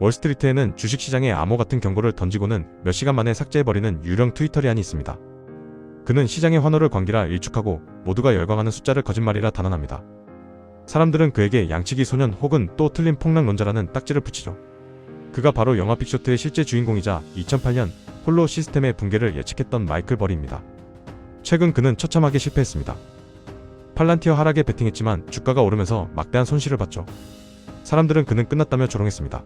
월스트리트에는 주식시장에 암호 같은 경고를 던지고는 몇 시간 만에 삭제해버리는 유령 트위터리안이 있습니다. 그는 시장의 환호를 관기라 일축하고 모두가 열광하는 숫자를 거짓말이라 단언합니다. 사람들은 그에게 양치기 소년 혹은 또 틀린 폭락론자라는 딱지를 붙이죠. 그가 바로 영화 빅쇼트의 실제 주인공이자 2008년 홀로 시스템의 붕괴를 예측했던 마이클 버리입니다. 최근 그는 처참하게 실패했습니다. 팔란티어 하락에 베팅했지만 주가가 오르면서 막대한 손실을 봤죠. 사람들은 그는 끝났다며 조롱했습니다.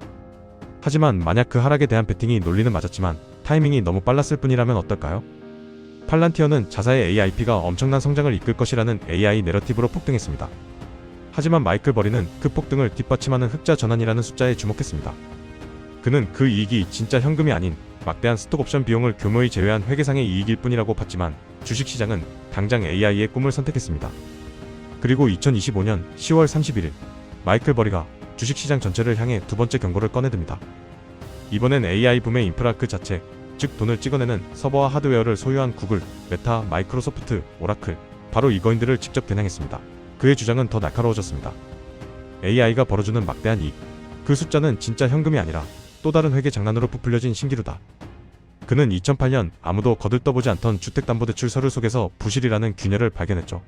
하지만 만약 그 하락에 대한 베팅이 논리는 맞았지만 타이밍이 너무 빨랐을 뿐이라면 어떨까요? 팔란티어는 자사의 AIP가 엄청난 성장을 이끌 것이라는 AI 내러티브로 폭등했습니다. 하지만 마이클 버리는 그 폭등을 뒷받침하는 흑자 전환이라는 숫자에 주목했습니다. 그는 그 이익이 진짜 현금이 아닌 막대한 스톡옵션 비용을 교묘히 제외한 회계상의 이익일 뿐이라고 봤지만 주식시장은 당장 AI의 꿈을 선택했습니다. 그리고 2025년 10월 31일 마이클 버리가 주식시장 전체를 향해 두 번째 경고를 꺼내듭니다. 이번엔 AI 붐의 인프라 그 자체, 즉 돈을 찍어내는 서버와 하드웨어를 소유한 구글, 메타, 마이크로소프트, 오라클, 바로 이거인들을 직접 겨냥했습니다. 그의 주장은 더 날카로워졌습니다. AI가 벌어주는 막대한 이익, 그 숫자는 진짜 현금이 아니라 또 다른 회계 장난으로 부풀려진 신기루다. 그는 2008년 아무도 거들떠보지 않던 주택담보대출 서류 속에서 부실이라는 균열을 발견했죠.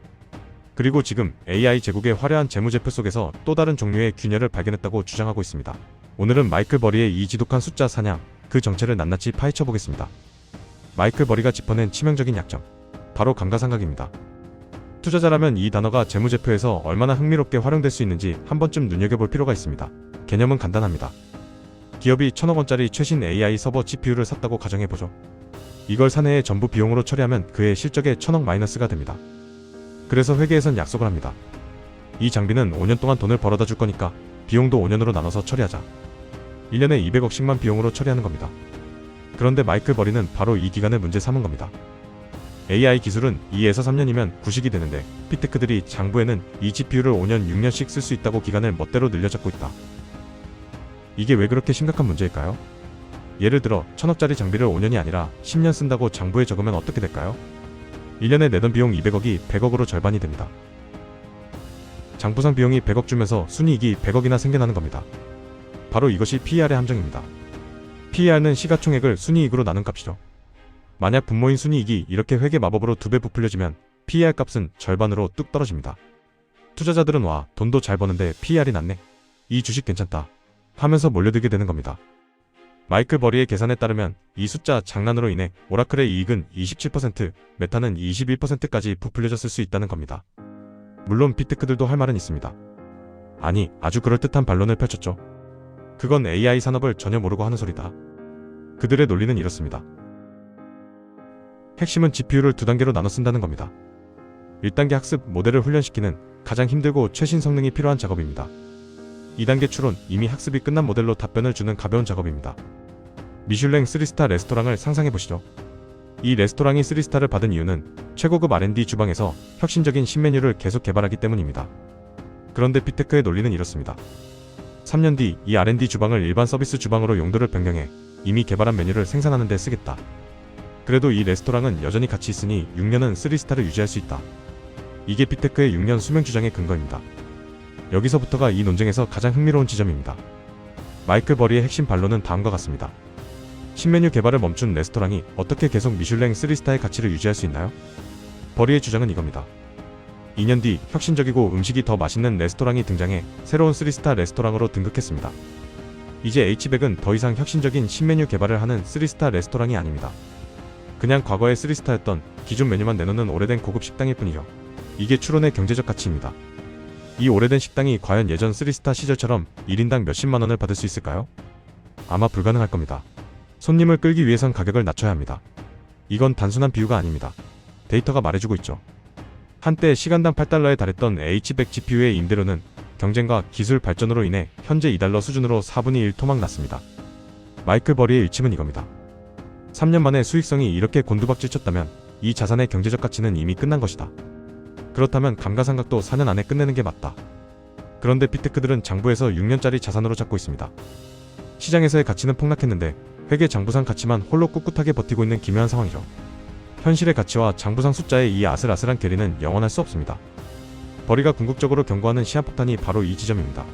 그리고 지금 AI 제국의 화려한 재무제표 속에서 또 다른 종류의 균열을 발견했다고 주장하고 있습니다. 오늘은 마이클 버리의 이 지독한 숫자 사냥, 그 정체를 낱낱이 파헤쳐 보겠습니다. 마이클 버리가 짚어낸 치명적인 약점, 바로 감가상각입니다. 투자자라면 이 단어가 재무제표에서 얼마나 흥미롭게 활용될 수 있는지 한 번쯤 눈여겨볼 필요가 있습니다. 개념은 간단합니다. 기업이 천억 원짜리 최신 AI 서버 GPU를 샀다고 가정해보죠. 이걸 사내에 전부 비용으로 처리하면 그의 실적에 천억 마이너스가 됩니다. 그래서 회계에선 약속을 합니다. 이 장비는 5년 동안 돈을 벌어다 줄 거니까 비용도 5년으로 나눠서 처리하자. 1년에 200억씩만 비용으로 처리하는 겁니다. 그런데 마이클 버리는 바로 이 기간을 문제 삼은 겁니다. AI 기술은 2에서 3년이면 구식이 되는데 피테크들이 장부에는 이 GPU를 5년, 6년씩 쓸 수 있다고 기간을 멋대로 늘려잡고 있다. 이게 왜 그렇게 심각한 문제일까요? 예를 들어 천억짜리 장비를 5년이 아니라 10년 쓴다고 장부에 적으면 어떻게 될까요? 1년에 내던 비용 200억이 100억으로 절반이 됩니다. 장부상 비용이 100억 주면서 순이익이 100억이나 생겨나는 겁니다. 바로 이것이 PER의 함정입니다. PER는 시가총액을 순이익으로 나눈 값이죠. 만약 분모인 순이익이 이렇게 회계 마법으로 두 배 부풀려지면 PER 값은 절반으로 뚝 떨어집니다. 투자자들은 와, 돈도 잘 버는데 PER이 낮네. 이 주식 괜찮다. 하면서 몰려들게 되는 겁니다. 마이클 버리의 계산에 따르면 이 숫자 장난으로 인해 오라클의 이익은 27%, 메타는 21%까지 부풀려졌을 수 있다는 겁니다. 물론 비테크들도 할 말은 있습니다. 아니, 아주 그럴듯한 반론을 펼쳤죠. 그건 AI 산업을 전혀 모르고 하는 소리다. 그들의 논리는 이렇습니다. 핵심은 GPU를 두 단계로 나눠 쓴다는 겁니다. 1단계 학습 모델을 훈련시키는 가장 힘들고 최신 성능이 필요한 작업입니다. 2단계 추론 이미 학습이 끝난 모델로 답변을 주는 가벼운 작업입니다. 미슐랭 3스타 레스토랑을 상상해 보시죠. 이 레스토랑이 3스타를 받은 이유는 최고급 R&D 주방에서 혁신적인 신메뉴를 계속 개발하기 때문입니다. 그런데 비테크의 논리는 이렇습니다. 3년 뒤 이 R&D 주방을 일반 서비스 주방으로 용도를 변경해 이미 개발한 메뉴를 생산하는 데 쓰겠다. 그래도 이 레스토랑은 여전히 가치 있으니 6년은 3스타를 유지할 수 있다. 이게 비테크의 6년 수명 주장의 근거입니다. 여기서부터가 이 논쟁에서 가장 흥미로운 지점입니다. 마이클 버리의 핵심 반론은 다음과 같습니다. 신메뉴 개발을 멈춘 레스토랑이 어떻게 계속 미슐랭 3스타의 가치를 유지할 수 있나요? 버리의 주장은 이겁니다. 2년 뒤 혁신적이고 음식이 더 맛있는 레스토랑이 등장해 새로운 3스타 레스토랑으로 등극했습니다. 이제 H백은 더 이상 혁신적인 신메뉴 개발을 하는 3스타 레스토랑이 아닙니다. 그냥 과거의 3스타였던 기존 메뉴만 내놓는 오래된 고급 식당일 뿐이죠. 이게 추론의 경제적 가치입니다. 이 오래된 식당이 과연 예전 3스타 시절처럼 1인당 몇십만 원을 받을 수 있을까요? 아마 불가능할 겁니다. 손님을 끌기 위해선 가격을 낮춰야 합니다. 이건 단순한 비유가 아닙니다. 데이터가 말해주고 있죠. 한때 시간당 8달러에 달했던 H100 GPU의 임대료는 경쟁과 기술 발전으로 인해 현재 2달러 수준으로 4분의 1 토막 났습니다. 마이클 버리의 일침은 이겁니다. 3년 만에 수익성이 이렇게 곤두박질 쳤다면 이 자산의 경제적 가치는 이미 끝난 것이다. 그렇다면 감가상각도 4년 안에 끝내는 게 맞다. 그런데 비테크들은 장부에서 6년짜리 자산으로 잡고 있습니다. 시장에서의 가치는 폭락했는데 회계 장부상 가치만 홀로 꿋꿋하게 버티고 있는 기묘한 상황이죠. 현실의 가치와 장부상 숫자의 이 아슬아슬한 괴리는 영원할 수 없습니다. 버리가 궁극적으로 경고하는 시한폭탄이 바로 이 지점입니다.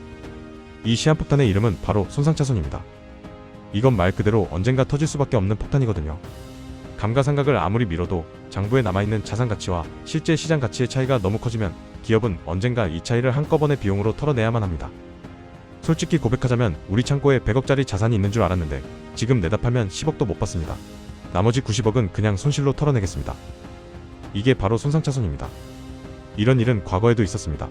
이 시한폭탄의 이름은 바로 손상차손입니다. 이건 말 그대로 언젠가 터질 수밖에 없는 폭탄이거든요. 감가상각을 아무리 미뤄도 장부에 남아있는 자산 가치와 실제 시장 가치의 차이가 너무 커지면 기업은 언젠가 이 차이를 한꺼번에 비용으로 털어내야만 합니다. 솔직히 고백하자면 우리 창고에 100억짜리 자산이 있는 줄 알았는데 지금 내다 팔면 10억도 못 받습니다. 나머지 90억은 그냥 손실로 털어내겠습니다. 이게 바로 손상차손입니다. 이런 일은 과거에도 있었습니다.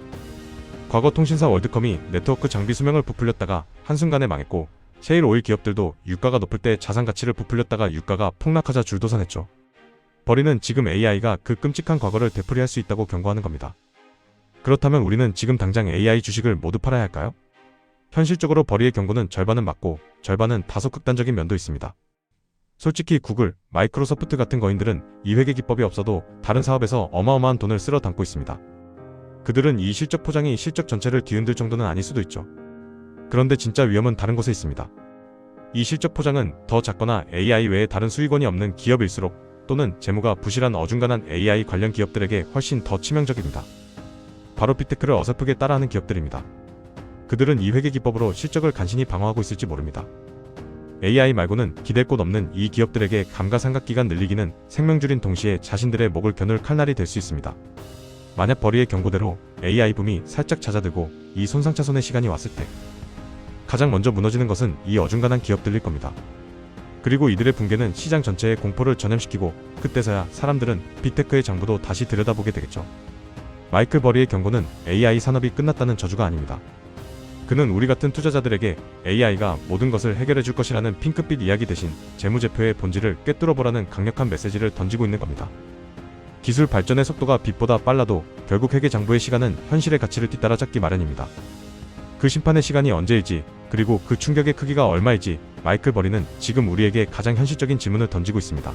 과거 통신사 월드컴이 네트워크 장비 수명을 부풀렸다가 한순간에 망했고 셰일 오일 기업들도 유가가 높을 때 자산 가치를 부풀렸다가 유가가 폭락하자 줄도산했죠. 버리는 지금 AI가 그 끔찍한 과거를 되풀이할 수 있다고 경고하는 겁니다. 그렇다면 우리는 지금 당장 AI 주식을 모두 팔아야 할까요? 현실적으로 버리의 경고는 절반은 맞고 절반은 다소 극단적인 면도 있습니다. 솔직히 구글, 마이크로소프트 같은 거인들은 이 회계 기법이 없어도 다른 사업에서 어마어마한 돈을 쓸어 담고 있습니다. 그들은 이 실적 포장이 실적 전체를 뒤흔들 정도는 아닐 수도 있죠. 그런데 진짜 위험은 다른 곳에 있습니다. 이 실적 포장은 더 작거나 AI 외에 다른 수익원이 없는 기업일수록 또는 재무가 부실한 어중간한 AI 관련 기업들에게 훨씬 더 치명적입니다. 바로 빅테크를 어설프게 따라하는 기업들입니다. 그들은 이 회계 기법으로 실적을 간신히 방어하고 있을지 모릅니다. AI 말고는 기댈 곳 없는 이 기업들에게 감가상각 기간 늘리기는 생명줄인 동시에 자신들의 목을 겨눌 칼날이 될 수 있습니다. 만약 버리의 경고대로 AI 붐이 살짝 잦아들고 이 손상차손의 시간이 왔을 때 가장 먼저 무너지는 것은 이 어중간한 기업들일 겁니다. 그리고 이들의 붕괴는 시장 전체에 공포를 전염시키고 그때서야 사람들은 빅테크의 장부도 다시 들여다보게 되겠죠. 마이클 버리의 경고는 AI 산업이 끝났다는 저주가 아닙니다. 그는 우리 같은 투자자들에게 AI가 모든 것을 해결해 줄 것이라는 핑크빛 이야기 대신 재무제표의 본질을 꿰뚫어 보라는 강력한 메시지를 던지고 있는 겁니다. 기술 발전의 속도가 빛보다 빨라도 결국 회계 장부의 시간은 현실의 가치를 뒤따라잡기 마련입니다. 그 심판의 시간이 언제일지 그리고 그 충격의 크기가 얼마일지 마이클 버리는 지금 우리에게 가장 현실적인 질문을 던지고 있습니다.